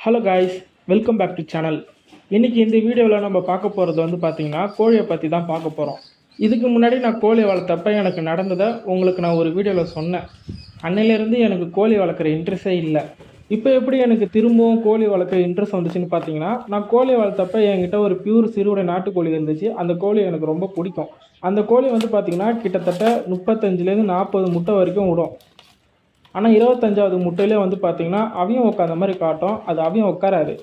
Hello guys welcome back to channel இன்றைக்கி இந்த வீடியோவில் நம்ம பார்க்க போகிறது வந்து பார்த்திங்கன்னா கோழியை பற்றி தான் பார்க்க போகிறோம் இதுக்கு முன்னாடி நான் கோழி வளர்த்தப்ப எனக்கு நடந்ததை உங்களுக்கு நான் ஒரு வீடியோவில் சொன்னேன். அன்னையிலேருந்து எனக்கு கோழி வளர்க்குற இன்ட்ரெஸ்டே இல்லை. இப்போ எப்படி எனக்கு திரும்பவும் கோழி வளர்க்குற இன்ட்ரெஸ்ட் வந்துச்சுன்னு பார்த்தீங்கன்னா நான் கோழி வளர்த்தப்ப என்கிட்ட ஒரு பியூர் சிறுவடை நாட்டுக்கோழி இருந்துச்சு. அந்த கோழி எனக்கு ரொம்ப பிடிக்கும். அந்த கோழி வந்து பார்த்திங்கன்னா கிட்டத்தட்ட முப்பத்தஞ்சுலேருந்து நாற்பது முட்டை வரைக்கும் விடும். ஆனால் இருபத்தஞ்சாவது முட்டையிலே வந்து பார்த்தீங்கன்னா அவையும் உட்காந்த மாதிரி காட்டும். அது அவையும் உட்காராது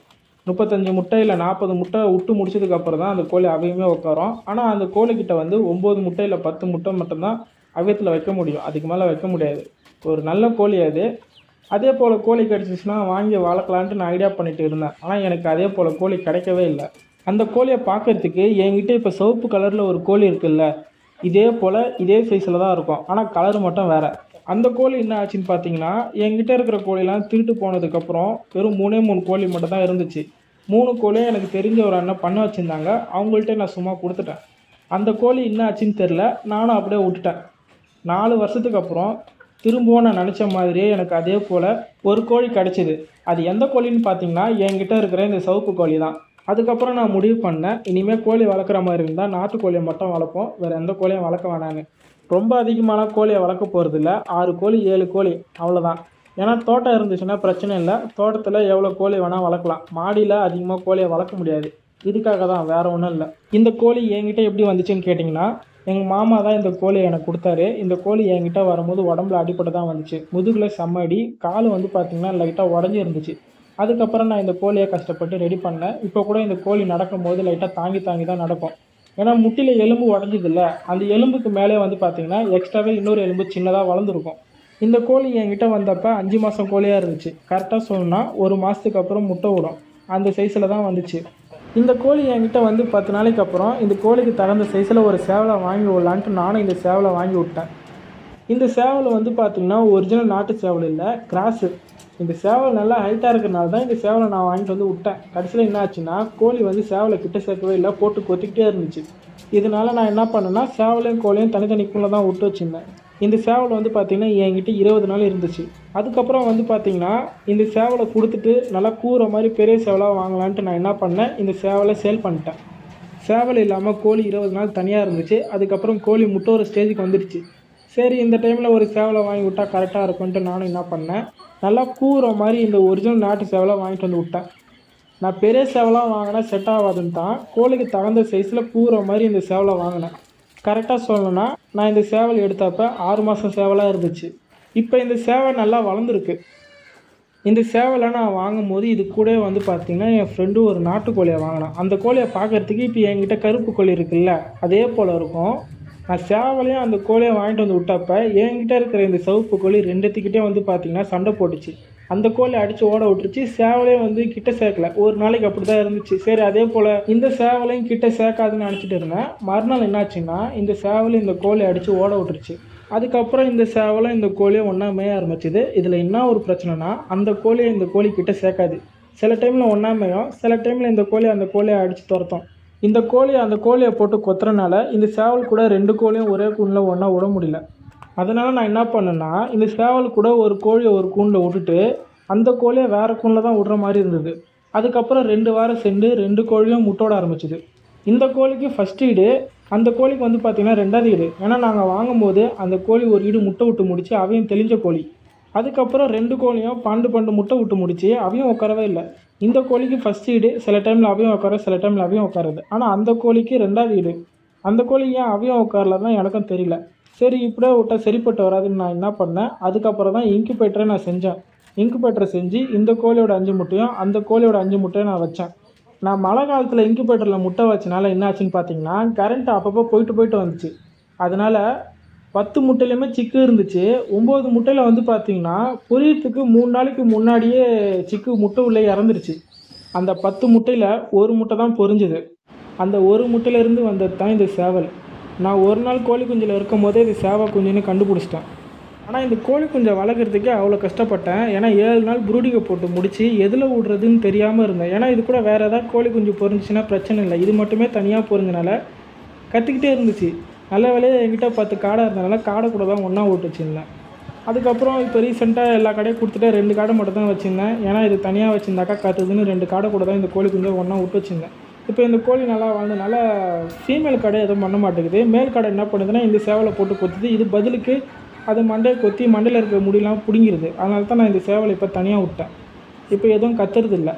முப்பத்தஞ்சு முட்டை இல்லை நாற்பது முட்டை விட்டு முடிச்சதுக்கப்புறம் தான் அந்த கோழி அவையுமே உட்காரும் ஆனால் அந்த கோழிக்கிட்ட வந்து ஒம்பது முட்டை இல்லை பத்து முட்டை மட்டும்தான் அவியத்தில் வைக்க முடியும். அதுக்கு மேலே வைக்க முடியாது. ஒரு நல்ல கோழி அது. அதே போல் கோழி கிடச்சிச்சின்னா வாங்கி வளர்க்கலான்ட்டு நான் ஐடியா பண்ணிட்டு இருந்தேன். ஆனால் எனக்கு அதே போல் கோழி கிடைக்கவே இல்லை. அந்த கோழியை பார்க்கறதுக்கு என்கிட்ட இப்போ சிவப்பு கலரில் ஒரு கோழி இருக்குல்ல இதே போல் இதே சைஸில் தான் இருக்கும். ஆனால் கலர் மட்டும் வேறு. அந்த கோழி என்ன ஆச்சுன்னு பார்த்தீங்கன்னா என்கிட்ட இருக்கிற கோழிலாம் திருட்டு போனதுக்கப்புறம் வெறும் மூணே மூணு கோழி மட்டும் தான் இருந்துச்சு. மூணு கோழியும் எனக்கு தெரிஞ்ச ஒரு அண்ணன் பண்ண வச்சுருந்தாங்க. அவங்கள்ட்ட நான் சும்மா கொடுத்துட்டேன். அந்த கோழி என்ன ஆச்சுன்னு தெரில நானும் அப்படியே விட்டுட்டேன். நாலு வருஷத்துக்கு அப்புறம் திரும்பவும் நான் நினச்ச மாதிரியே எனக்கு அதே போல் ஒரு கோழி கிடச்சிது. அது எந்த கோழின்னு பார்த்தீங்கன்னா என்கிட்ட இருக்கிற இந்த சவுப்பு கோழி தான் அதுக்கப்புறம் நான் முடிவு பண்ணேன். இனிமேல் கோழி வளர்க்குற மாதிரி இருந்தால் நாட்டுக்கோழியை மட்டும் வளர்ப்போம். வேறு எந்த கோழியும் வளர்க்க வேணான்னு ரொம்ப அதிகமான கோழியை வளர்க்க போகிறதில்ல ஆறு கோழி ஏழு கோழி அவ்வளோதான் ஏன்னா தோட்டம் இருந்துச்சுன்னா பிரச்சனை இல்லை. தோட்டத்தில் எவ்வளோ கோழி வேணால் வளர்க்கலாம். மாடியில் அதிகமாக கோழியை வளர்க்க முடியாது. இதுக்காக தான் வேறு ஒன்றும் இல்லை. இந்த கோழி என்கிட்ட எப்படி வந்துச்சுன்னு கேட்டிங்கன்னா எங்கள் மாமா தான் இந்த கோழியை எனக்கு கொடுத்தாரு. இந்த கோழி என்கிட்ட வரும்போது உடம்புல அடிப்பட்டு தான் வந்துச்சு. முதுகில் செம்ம அடி கால் வந்து பார்த்திங்கன்னா லைட்டாக உடஞ்சி இருந்துச்சு. அதுக்கப்புறம் நான் இந்த கோழியை கஷ்டப்பட்டு ரெடி பண்ணேன். இப்போ கூட இந்த கோழி நடக்கும்போது லைட்டாக தாங்கி தாங்கி தான் நடக்கும். ஏன்னா முட்டியில் எலும்பு உடஞ்சதில்ல. அந்த எலும்புக்கு மேலே வந்து பார்த்தீங்கன்னா எக்ஸ்ட்ராவே இன்னொரு எலும்பு சின்னதாக வளர்ந்துருக்கும். இந்த கோழி என்கிட்ட வந்தப்போ அஞ்சு மாதம் கோழியாக இருந்துச்சு. கரெக்டாக சொன்னால் ஒரு மாதத்துக்கு அப்புறம் முட்டை விடும். அந்த சைஸில் தான் வந்துச்சு. இந்த கோழி என்கிட்ட வந்து பத்து நாளைக்கு அப்புறம் இந்த கோழிக்கு தகுந்த சைஸில் ஒரு சேவலை வாங்கி விடலான்ட்டு நானும் இந்த சேவலை வாங்கி விட்டேன். இந்த சேவல் வந்து பார்த்திங்கன்னா ஒரிஜினல் நாட்டு சேவல் இல்லை கிராஸு இந்த சேவல் நல்லா ஹைட்டாக இருக்கிறனால தான் இந்த சேவலை நான் வாங்கிட்டு வந்து விட்டேன். கடைசியில் என்ன ஆச்சுன்னா கோழி வந்து சேவலை கிட்ட சேர்க்கவே இல்லை போட்டு கொத்திக்கிட்டே இருந்துச்சு. இதனால நான் என்ன பண்ணேன்னா சேவலையும் கோழியும் தனித்தனிக்குள்ளே தான் விட்டு வச்சுருந்தேன். இந்த சேவல் வந்து பார்த்திங்கன்னா என்கிட்ட இருபது நாள் இருந்துச்சு. அதுக்கப்புறம் வந்து பார்த்திங்கன்னா இந்த சேவலை கொடுத்துட்டு நல்லா கூற மாதிரி பெரிய சேவலாக வாங்கலான்ட்டு நான் என்ன பண்ணேன் இந்த சேவலை சேல் பண்ணிட்டேன். சேவல் இல்லாமல் கோழி இருபது நாள் தனியாக இருந்துச்சு. அதுக்கப்புறம் கோழி முட்டை ஒரு ஸ்டேஜுக்கு வந்துடுச்சு. சரி இந்த டைமில் ஒரு சேவலை வாங்கி விட்டால் கரெக்டாக இருக்கும்ன்ட்டு நானும் என்ன பண்ணேன்? நல்லா கூற மாதிரி இந்த ஒரிஜினல் நாட்டு சேவலை வாங்கிட்டு வந்து விட்டேன். நான் பெரிய சேவலாக வாங்கினா செட் ஆகாதுன்னு தான் கோழிக்கு தகுந்த சைஸில் கூற மாதிரி இந்த சேவலை வாங்கினேன். கரெக்டாக சொல்லணும்னா நான் இந்த சேவல் எடுத்தப்ப ஆறு மாதம் சேவலாக இருந்துச்சு. இப்போ இந்த சேவல் நல்லா வளர்ந்துருக்கு. இந்த சேவலை நான் வாங்கும்போது இது கூட வந்து பார்த்திங்கன்னா என் ஃப்ரெண்டு ஒரு நாட்டுக்கோழியை வாங்கினான். அந்த கோழியை பார்க்கறதுக்கு இப்போ என்கிட்ட கருப்பு கோழி இருக்குல்ல அதே போல் இருக்கும். நான் சேவலையும் அந்த கோழியை வாங்கிட்டு வந்து விட்டப்ப என்கிட்ட இருக்கிற இந்த சவுப்பு கோழி ரெண்டுத்துக்கிட்டே வந்து பார்த்திங்கன்னா சண்டை போட்டுச்சு. அந்த கோழி அடித்து ஓட விட்டுருச்சு. சேவலையும் வந்து கிட்ட சேர்க்கல. ஒரு நாளைக்கு அப்படி தான் இருந்துச்சு. சரி அதே போல் இந்த சேவலையும் கிட்ட சேர்க்காதுன்னு நினச்சிட்டு இருந்தேன். மறுநாள் என்னாச்சுன்னா இந்த சேவலையும் இந்த கோழி அடித்து ஓட விட்டுருச்சு. அதுக்கப்புறம் இந்த சேவலும் இந்த கோழியும் ஒன்றா மேய ஆரம்பிச்சுது. இதில் என்ன ஒரு பிரச்சனைனா அந்த கோழியை இந்த கோழி கிட்ட சேர்க்காது. சில டைமில் ஒன்றா மேயும் சில டைமில் இந்த கோழி அந்த கோழியை அடித்து துரத்தும். இந்த கோழி அந்த கோழியை போட்டு கொத்துறனால இந்த சேவல் கூட ரெண்டு கோழியும் ஒரே கூண்டில் ஒன்றா விட முடியல. அதனால் நான் என்ன பண்ணேன்னா இந்த சேவல் கூட ஒரு கோழியை ஒரு கூண்டில் விட்டுட்டு அந்த கோழியை வேறு கூண்டில் தான் விடுற மாதிரி இருந்தது. அதுக்கப்புறம் ரெண்டு வாரம் சென்று ரெண்டு கோழியும் முட்டோட ஆரம்பிச்சிது. இந்த கோழிக்கு ஃபஸ்ட் ஈடு அந்த கோழிக்கு வந்து பார்த்திங்கன்னா ரெண்டாவது ஈடு. ஏன்னா நாங்கள் வாங்கும்போது அந்த கோழி ஒரு ஈடு முட்டை விட்டு முடிச்சு அவையும் தெளிஞ்ச கோழி. அதுக்கப்புறம் ரெண்டு கோழியும் பன்னெண்டு பன்னெண்டு முட்டை விட்டு முடிச்சு அவையும் உட்காரவே இல்லை. இந்த கோழிக்கு ஃபஸ்ட் ஈடு சில டைமில் அவையும் உட்கார சில டைமில் அவையும் உட்காருது ஆனால் அந்த கோழிக்கு ரெண்டாவது ஈடு. அந்த கோழி ஏன் அவையும் உட்காரல தான் எனக்கும் தெரியல. சரி இப்படியே விட்டால் சரிப்பட்டு வராதுன்னு நான் என்ன பண்ணேன்? அதுக்கப்புறம் தான் இன்குபேட்டரை நான் செஞ்சேன். இன்குபேட்டரை செஞ்சு இந்த கோழியோட அஞ்சு முட்டையும் அந்த கோழியோட அஞ்சு முட்டையும் நான் வச்சேன். நான் மழை காலத்தில் இன்குபேட்டரில் முட்டை வச்சனால என்ன ஆச்சுன்னு பார்த்தீங்கன்னா கரண்ட் அப்பப்போ போயிட்டு போயிட்டு வந்துச்சு. அதனால் பத்து முட்டையிலுமே சிக்கு இருந்துச்சு. ஒம்பது முட்டையில் வந்து பார்த்தீங்கன்னா பொரியறதுக்கு மூணு நாளைக்கு முன்னாடியே சிக்கு முட்டை உள்ளே இறந்துருச்சு. அந்த பத்து முட்டையில் ஒரு முட்டை தான் பொரிஞ்சுது. அந்த ஒரு முட்டையிலேருந்து வந்தது தான் இந்த சேவல். நான் ஒரு நாள் கோழி குஞ்சில் இருக்கும் போதே இது சேவை குஞ்சுன்னு கண்டுபிடிச்சிட்டேன். ஆனால் இந்த கோழி குஞ்சை வளர்க்குறதுக்கே அவ்வளோ கஷ்டப்பட்டேன். ஏன்னா ஏழு நாள் புரூடிகை போட்டு முடித்து எதில் விடுறதுன்னு தெரியாமல் இருந்தேன். ஏன்னா இது கூட வேறு ஏதாவது கோழி குஞ்சு பொறிஞ்சிச்சின்னா பிரச்சனை இல்லை. இது மட்டுமே தனியாக பொறிஞ்சனால கற்றுக்கிட்டே இருந்துச்சு. நல்ல வேலையை என்கிட்ட பத்து காடை இருந்தனால காடை கூட தான் ஒன்றா விட்டு வச்சுருந்தேன் அதுக்கப்புறம் இப்போ ரீசெண்டாக எல்லா கடையும் கொடுத்துட்டு ரெண்டு காடை மட்டும் தான் வச்சுருந்தேன். ஏன்னா இது தனியாக வச்சுருந்தாக்கா கத்துதுன்னு ரெண்டு காடை கூட தான் இந்த கோழி குஞ்சு ஒன்றா விட்டு வச்சுருந்தேன். இப்போ இந்த கோழி நல்லா வாழ்ந்தனால ஃபீமேல் கடை எதுவும் பண்ண மாட்டேங்குது. மேல் கடை என்ன பண்ணுதுன்னா இந்த சேவலை போட்டு கொத்துது. இது பதிலுக்கு அது மண்டையை கொத்தி மண்டையில் இருக்கிற முடியெல்லாம் பிடுங்கிருது. அதனால தான் நான் இந்த சேவலை இப்போ தனியாக விட்டேன். இப்போ எதுவும் கத்துறது இல்லை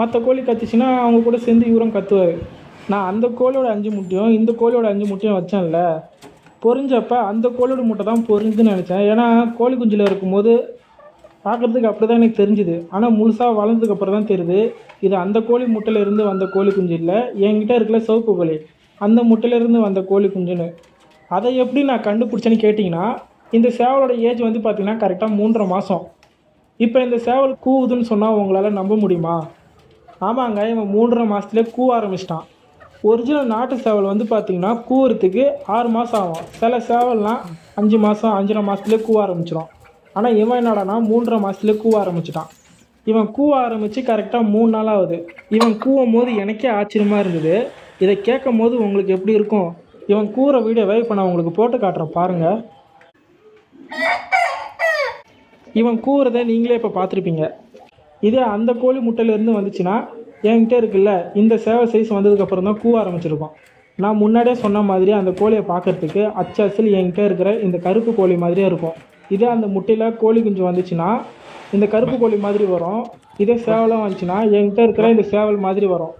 மற்ற கோழி கத்துச்சுன்னா அவங்க கூட சேர்ந்து இவரும் கத்துவார். நான் அந்த கோழியோட அஞ்சு முட்டையும் இந்த கோழியோட அஞ்சு முட்டையும் வச்சேன்ல. பொரிஞ்சப்ப அந்த கோழியோட முட்டை தான் பொறிஞ்சுன்னு நினச்சேன். ஏன்னா கோழி குஞ்சில் இருக்கும்போது பார்க்குறதுக்கு அப்படி தான் எனக்கு தெரிஞ்சுது. ஆனால் முழுசாக வளர்ந்ததுக்கு அப்புறம் தான் தெரியுது. இது அந்த கோழி முட்டையிலேருந்து வந்த கோழி குஞ்சு இல்லை. என்கிட்ட இருக்கல சிவப்பு கோழி. அந்த முட்டையிலேருந்து வந்த கோழி குஞ்சுன்னு. அதை எப்படி நான் கண்டுபிடிச்சேன்னு கேட்டிங்கன்னா இந்த சேவலோட ஏஜ் வந்து பார்த்திங்கன்னா கரெக்டாக மூன்றரை மாதம் இப்போ இந்த சேவல் கூவுதுன்னு சொன்னால் உங்களால் நம்ப முடியுமா? ஆமாங்க இவன் மூன்றரை மாதத்துலேயே கூவ ஆரம்பிச்சிட்டான். ஒரிஜினல் நாட்டு சேவல் வந்து பார்த்திங்கன்னா கூவுறதுக்கு ஆறு மாதம் ஆகும். சில சேவல்லாம் அஞ்சு மாதம் அஞ்சரை மாதத்துலேயே கூவ ஆரம்பிச்சிடும் ஆனால் இவன் என்னடானா மூன்றரை மாதத்துலேயே கூவ ஆரம்பிச்சிட்டான். இவன் கூவ ஆரம்பித்து கரெக்டாக மூணு நாள் ஆகுது. இவன் கூவும் போது எனக்கே ஆச்சரியமாக இருந்தது. இதை கேட்கும் போது உங்களுக்கு எப்படி இருக்கும்? இவன் கூற வீடியோவை இப்போ நான் உங்களுக்கு போட்டு காட்டுறேன். பாருங்கள் இவன் கூவுறதை நீங்களே இப்போ பார்த்துருப்பீங்க. இதே அந்த கோழி முட்டையிலேருந்து வந்துச்சுன்னா என்கிட்ட இருக்குல்ல இந்த சேவை சைஸ் வந்ததுக்கப்புறம் தான் கூவ ஆரம்பிச்சிருக்கோம். நான் முன்னாடியே சொன்ன மாதிரி அந்த கோழியை பார்க்கறதுக்கு அச்சல் என்கிட்ட இருக்கிற இந்த கருப்பு கோழி மாதிரியே இருக்கும். இதே அந்த முட்டையில் கோழி குஞ்சு வந்துச்சுன்னா இந்த கருப்பு கோழி மாதிரி வரும். இதே சேவலாம் வந்துச்சுன்னா என்கிட்ட இருக்கிற இந்த சேவல் மாதிரி வரும்.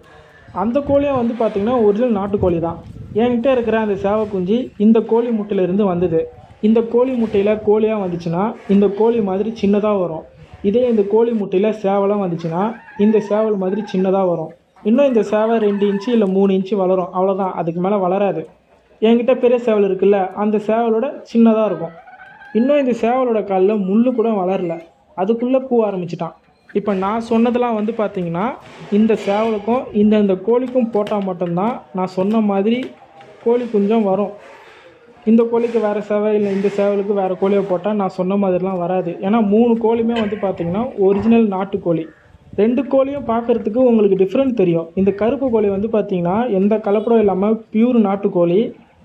அந்த கோழியும் வந்து பார்த்திங்கன்னா ஒரிஜினல் நாட்டுக்கோழி தான். என்கிட்ட இருக்கிற அந்த சேவை குஞ்சு இந்த கோழி முட்டையிலேருந்து வந்தது. இந்த கோழி முட்டையில் கோழியாக வந்துச்சுன்னா இந்த கோழி மாதிரி சின்னதாக வரும். இதே இந்த கோழி முட்டையில் சேவலாம் வந்துச்சுன்னா இந்த சேவல் மாதிரி சின்னதாக வரும். இன்னும் இந்த சேவை ரெண்டு இன்ச்சு இல்லை மூணு இன்ச்சு வளரும். அவ்வளோதான் அதுக்கு மேலே வளராது. என்கிட்ட பெரிய சேவல் இருக்குல்ல அந்த சேவலோட சின்னதாக இருக்கும். இன்னும் இந்த சேவலோட காலில் முள்ளு கூட வளரல. அதுக்குள்ளே பூ ஆரம்பிச்சிட்டான். இப்போ நான் சொன்னதெல்லாம் வந்து பார்த்தீங்கன்னா இந்த சேவலுக்கும் இந்த இந்த கோழிக்கும் போட்டால் மட்டும்தான் நான் சொன்ன மாதிரி கோழி குஞ்சம் வரும். இந்த கோழிக்கு வேறு சேவை இல்லை இந்த சேவலுக்கு வேறு கோழியை போட்டால் நான் சொன்ன மாதிரிலாம் வராது. ஏன்னா மூணு கோழியுமே வந்து பார்த்திங்கன்னா ஒரிஜினல் நாட்டுக்கோழி. ரெண்டு கோழியும் பார்க்குறதுக்கு உங்களுக்கு டிஃப்ரெண்ட் தெரியும். இந்த கருப்பு கோழி வந்து பார்த்திங்கன்னா எந்த கலப்படம் இல்லாமல் பியூர் நாட்டுக்கோழி.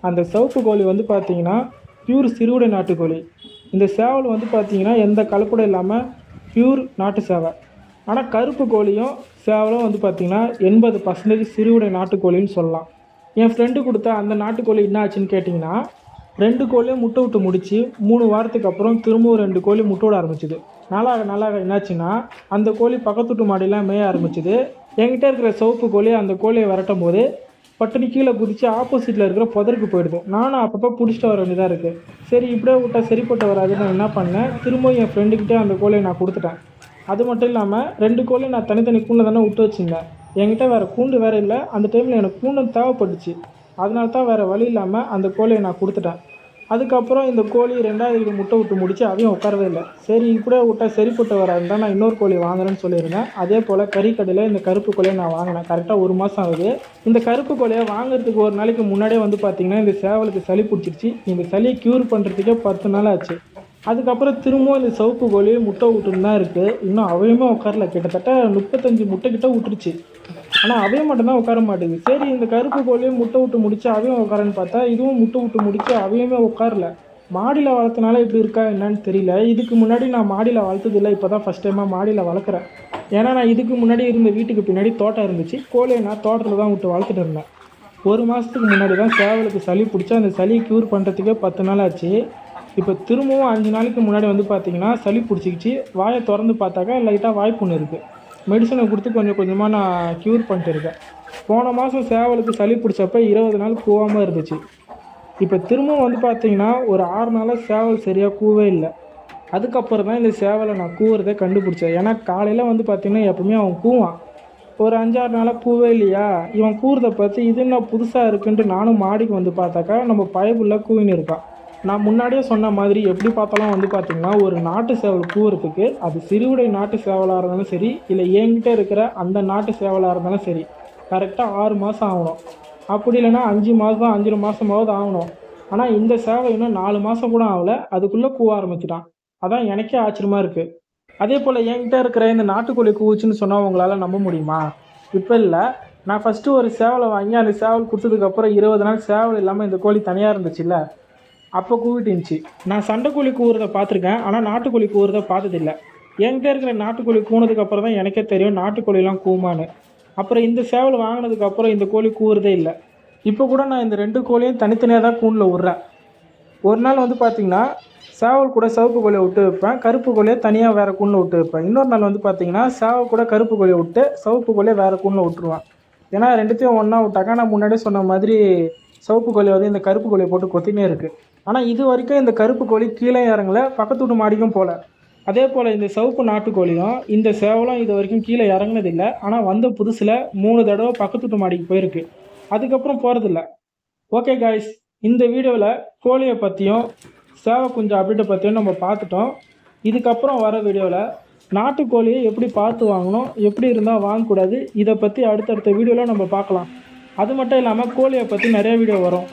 அந்த சிவப்பு கோழி வந்து பார்த்திங்கன்னா பியூர் சிறுவிடை நாட்டுக்கோழி. இந்த சேவல் வந்து பார்த்திங்கன்னா எந்த கலப்படம் இல்லாமல் பியூர் நாட்டு சேவை. ஆனால் கருப்பு கோழியும் சேவலும் வந்து பார்த்திங்கன்னா எண்பது பர்சன்டேஜ் சிறுவிடை நாட்டுக்கோழின்னு சொல்லலாம். என் ஃப்ரெண்டு கொடுத்த அந்த நாட்டுக்கோழி என்ன ஆச்சுன்னு கேட்டிங்கன்னா ரெண்டு கோழியும் முட்டை விட்டு முடித்து மூணு வாரத்துக்கு அப்புறம் திரும்பவும் ரெண்டு கோழி முட்டை விட ஆரம்பிச்சுது. நாளாக நாளாக என்னாச்சுன்னா அந்த கோழி பக்கத்து வீட்டு மாடியெல்லாம் மேய ஆரம்பிச்சுது. என்கிட்ட இருக்கிற சிவப்பு கோழி அந்த கோழியை விரட்டும் போது பட்டுனு கீழே குதித்து ஆப்போசிட்டில் இருக்கிற புதருக்கு போயிடுது. நானும் அப்பப்போ பிடிச்சிட்டு வர வேண்டியதாக இருக்குது சரி இப்படியே விட்டா சரிப்பட்டு வராதுன்னு நான் என்ன பண்ணேன்? திரும்பவும் என் ஃப்ரெண்டுக்கிட்டே அந்த கோழியை நான் கொடுத்துட்டேன். அது மட்டும் இல்லாமல் ரெண்டு கோழியும் நான் தனித்தனி கூண்டில் தானே விட்டு வச்சுருந்தேன். என்கிட்ட வேறு கூண்டு வேறு இல்லை. அந்த டைமில் எனக்கு கூண்டு தேவைப்பட்டுச்சு. அதனால தான் வேறு வழி இல்லாமல் அந்த கோழியை நான் கொடுத்துட்டேன். அதுக்கப்புறம் இந்த கோழி ரெண்டாவது இது முட்டை விட்டு முடிச்சு அதையும் உட்காரவே இல்லை. சரி இப்படியே விட்டா சரிப்பட்டு வராதுன்னு தான் நான் இன்னொரு கோழி வாங்குறேன்னு சொல்லியிருந்தேன். அதே போல் கறிக்கடையில் இந்த கருப்பு கோழியை நான் வாங்கினேன். கரெக்டாக ஒரு மாதம் ஆகுது. இந்த கருப்பு கோழியை வாங்குறதுக்கு ஒரு நாளைக்கு முன்னாடியே வந்து பார்த்திங்கன்னா இந்த சேவலுக்கு சளி பிடிச்சிருச்சு. இந்த சளியை க்யூர் பண்ணுறதுக்கே பத்து நாள் ஆச்சு. அதுக்கப்புறம் திரும்பவும் இந்த சிவப்பு கோழி முட்டை விட்டுன்னு தான் இருக்குது இன்னும் அவையுமே உட்காரல. கிட்டத்தட்ட முப்பத்தஞ்சு முட்டை கிட்ட விட்டுருச்சு. ஆனால் அவையும் மட்டும்தான் உட்கார மாட்டேங்குது சரி இந்த கருப்பு கோழியும் முட்டை விட்டு முடிச்சு அவையும் உட்காரன்னு பார்த்தா இதுவும் முட்டை விட்டு முடிச்சு அவையுமே உட்காரல. மாடியில் வளர்த்தனால இப்படி இருக்கா என்னன்னு தெரியல. இதுக்கு முன்னாடி நான் மாடியில் வளர்த்ததில்லை. இப்போ தான் ஃபஸ்ட் டைமாக மாடியில் வளர்க்குறேன். ஏன்னா நான் இதுக்கு முன்னாடி இருந்த வீட்டுக்கு பின்னாடி தோட்டம் இருந்துச்சு. கோழியை நான் தோட்டத்தில் தான் விட்டு வளர்த்துட்டு இருந்தேன். ஒரு மாதத்துக்கு முன்னாடி தான் சேவலுக்கு சளி பிடிச்சி அந்த சளியை க்யூர் பண்ணுறதுக்கே பத்து நாள் ஆச்சு. இப்போ திரும்பவும் அஞ்சு நாளைக்கு முன்னாடி வந்து பார்த்தீங்கன்னா சளி பிடிச்சிக்கிச்சு. வாயை திறந்து பார்த்தாக்கா லைட்டாக வாய்ப்புண்ணு இருக்குது மெடிசனை கொடுத்து கொஞ்சம் கொஞ்சமாக நான் க்யூர் பண்ணிட்டு இருக்கேன் போன மாதம் சேவலுக்கு சளி பிடிச்சப்ப இருபது நாள் கூவாமல் இருந்துச்சு. இப்போ திரும்பவும் வந்து பார்த்தீங்கன்னா ஒரு ஆறு நாளாக சேவல் சரியாக கூவே இல்லை. அதுக்கப்புறம் தான் இந்த சேவலை நான் கூவுறதை கண்டுபிடிச்சேன். ஏன்னா காலையில் வந்து பார்த்தீங்கன்னா எப்பவுமே அவன் கூவான். ஒரு அஞ்சாறு நாளாக கூவே இல்லையா? இவன் கூறதை பார்த்து இது என்ன புதுசாக இருக்குன்ட்டு நானும் மாடிக்கு வந்து பார்த்தாக்கா நம்ம பயபுள்ள கூவின்னு இருக்கான் நான் முன்னாடியே சொன்ன மாதிரி எப்படி பார்த்தாலும் வந்து பார்த்திங்கன்னா ஒரு நாட்டு சேவல் கூவுறதுக்கு அது சிறுவிடை நாட்டு சேவலாக இருந்தாலும் சரி இல்லை என்கிட்ட இருக்கிற அந்த நாட்டு சேவலாக இருந்தாலும் சரி கரெக்டாக ஆறு மாதம் ஆகணும். அப்படி இல்லைன்னா அஞ்சு மாதம் அஞ்சு மாதமாவது ஆகணும். ஆனால் இந்த சேவை இன்னும் நாலு மாதம் கூட ஆகலை. அதுக்குள்ளே கூவ ஆரம்பிச்சிட்டான். அதான் எனக்கே ஆச்சரியமாக இருக்குது அதே போல் என்கிட்ட இருக்கிற இந்த நாட்டுக்கோழி கூவுச்சுன்னு சொன்னால் உங்களால் நம்ப முடியுமா? இப்போ இல்லை. நான் ஃபஸ்ட்டு ஒரு சேவலை வாங்கி அந்த சேவல் கொடுத்ததுக்கப்புறம் இருபது நாள் சேவல் இல்லாமல் இந்த கோழி தனியாக இருந்துச்சுல்ல? அப்போ கூவிட்டு இருந்துச்சு. நான் சண்டைக்கோழி கூவுறதை பார்த்துருக்கேன். ஆனால் நாட்டுக்கோழி கூவுறத பார்த்ததில்லை. என்கிட்ட இருக்கிற நாட்டுக்கோழி கூனதுக்கப்புறம் தான் எனக்கே தெரியும் நாட்டுக்கோழிலாம் கூமான்னு அப்புறம் இந்த சேவல் வாங்கினதுக்கப்புறம் இந்த கோழி கூவுறதே இல்லை. இப்போ கூட நான் இந்த ரெண்டு கோழியும் தனித்தனியாக தான் கூண்டில் விட்றேன் ஒரு நாள் வந்து பார்த்திங்கன்னா சேவல் கூட சிவப்பு கோழியை விட்டு வைப்பேன். கருப்பு கோழியை தனியாக வேறு கூண்டில் விட்டு வைப்பேன். இன்னொரு நாள் வந்து பார்த்தீங்கன்னா சேவல் கூட கருப்பு கோழியை விட்டு சிவப்பு கோழியை வேறு கூண்டில் விட்டுருவேன். ஏன்னா ரெண்டுத்தையும் ஒன்றா விட்டாக்கா நான் முன்னாடியே சொன்ன மாதிரி சிவப்பு கோழி வந்து இந்த கருப்பு கோழியை போட்டு கொத்தினே இருக்குது ஆனால் இது வரைக்கும் இந்த கருப்பு கோழி கீழே இறங்கல பக்கத்து வீட்டு மாடிக்கும் போகல அதே போல் இந்த சிவப்பு நாட்டுக்கோழியும் இந்த சேவலும் இது வரைக்கும் கீழே இறங்கினதில்லை ஆனால் வந்த புதுசில் மூணு தடவை பக்கத்து வீட்டு மாடிக்கு போயிருக்கு. அதுக்கப்புறம் போகிறதில்ல ஓகே காய்ஸ் இந்த வீடியோவில் கோழியை பற்றியும் சேவை குஞ்சு அப்டேட்டை பற்றியும் நம்ம பார்த்துட்டோம். இதுக்கப்புறம் வர வீடியோவில் நாட்டுக்கோழியை எப்படி பார்த்து வாங்கணும் எப்படி இருந்தால் வாங்கக்கூடாது இதை பற்றி அடுத்தடுத்த வீடியோவில் நம்ம பார்க்கலாம். அது மட்டும் இல்லாமல் கோழியை பற்றி நிறைய வீடியோ வரும்.